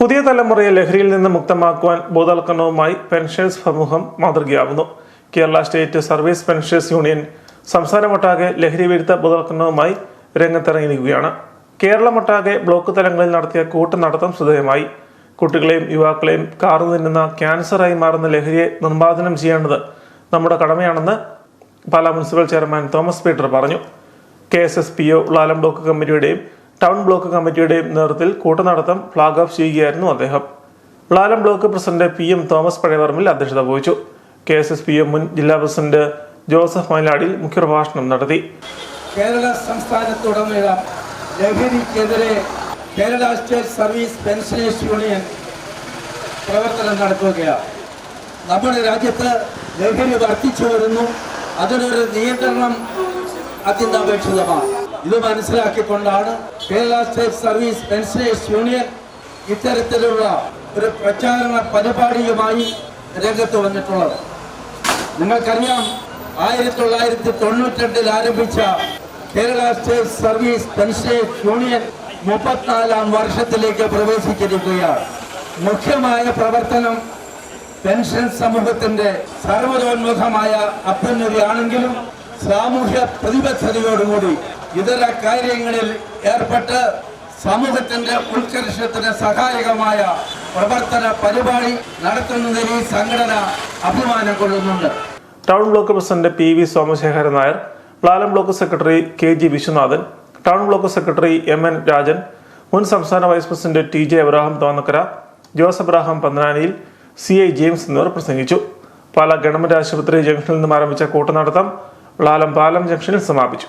പുതിയ തലമുറയെ ലഹരിയിൽ നിന്ന് മുക്തമാക്കുവാൻ ബോധവൽക്കരണവുമായി പെൻഷൻസ് സമൂഹം മാതൃകയാവുന്നു. Kerala state service pensions union സംസ്ഥാനമൊട്ടാകെ ലഹരി വിരുദ്ധ ബോധവൽക്കരണവുമായി രംഗത്തിറങ്ങിയിരിക്കുകയാണ്. കേരളമൊട്ടാകെ ബ്ലോക്ക് തലങ്ങളിൽ നടത്തിയ കൂട്ടുനടത്തം ശ്രദ്ധേയമായി കുട്ടികളെയും യുവാക്കളെയും കാർന്നു തിന്നുന്ന ക്യാൻസറായി മാറുന്ന ലഹരിയെ നിർമ്മാർജനം ചെയ്യേണ്ടത് നമ്മുടെ കടമയാണെന്ന് പാലാ മുനിസിപ്പൽ ചെയർമാൻ തോമസ് പീറ്റർ പറഞ്ഞു. K S S P O block കമ്മിറ്റിയുടെയും town block കമ്മിറ്റിയുടെ നേതൃത്വത്തിൽ കൂട്ടനടത്തം ഫ്ലാഗ് ഓഫ് ചെയ്യുകയായിരുന്നു അദ്ദേഹം. Plalam block president P M Thomas പഴയവർമ്മിൽ അധ്യക്ഷത വഹിച്ചു. K S S P M മുൻ ജില്ലാ പ്രസിഡന്റ് ജോസഫ് മൈലാടിൽ മുഖ്യപ്രഭാഷണം നടത്തി. കേരള സംസ്ഥാനത്തുടനീളം Kerala state service pensioners union പ്രവർത്തനം നടത്തുകയാണ്. നമ്മുടെ രാജ്യത്ത് ലഹരി വർദ്ധിച്ചു വരുന്നു. അതിനൊരു നിയന്ത്രണം അത്യന്താപേക്ഷിതമാണ്. ഇത് മനസ്സിലാക്കിക്കൊണ്ടാണ് Kerala state service pensioners union ഇത്തരത്തിലുള്ള ഒരു പ്രചാരണ പരിപാടിയുമായി രംഗത്ത് വന്നിട്ടുള്ളത്. നിങ്ങൾക്കറിയാം ആയിരത്തി തൊള്ളായിരത്തി തൊണ്ണൂറ്റിരണ്ടിൽ ആരംഭിച്ച Kerala state service pensioners union മുപ്പത്തിനാലാം വർഷത്തിലേക്ക് പ്രവേശിച്ചിരിക്കുകയാണ്. മുഖ്യമായ പ്രവർത്തനം പെൻഷൻ സമൂഹത്തിന്റെ സർവതോന്മുഖമായ അഭ്യുന്നതിയാണെങ്കിലും സാമൂഹ്യ പ്രതിബദ്ധതയോടുകൂടി ഇതര കാര്യങ്ങളിൽ ഏർപ്പെട്ട് സമൂഹത്തിന്റെ ഉത്കർഷത്തിന് സഹായകമായ പ്രവർത്തന പരിപാടി നടത്തുന്നതിൽ ഈ സംഘടന അഭിമാനം കൊള്ളുന്നുണ്ട്. Town block president P V Somasekharan Nair Plalam block secretary K G Viswanathan town block secretary M N Rajan മുൻ സംസ്ഥാന vice president T J Abraham Thonnakkara Jose Abraham Pantananiyil C I James എന്നിവർ പ്രസംഗിച്ചു. Pala government ആശുപത്രി ജംഗ്ഷനിൽ നിന്നും ആരംഭിച്ച കൂട്ടനടത്തം പ്ലാലം പാലം ജംഗ്ഷനിൽ സമാപിച്ചു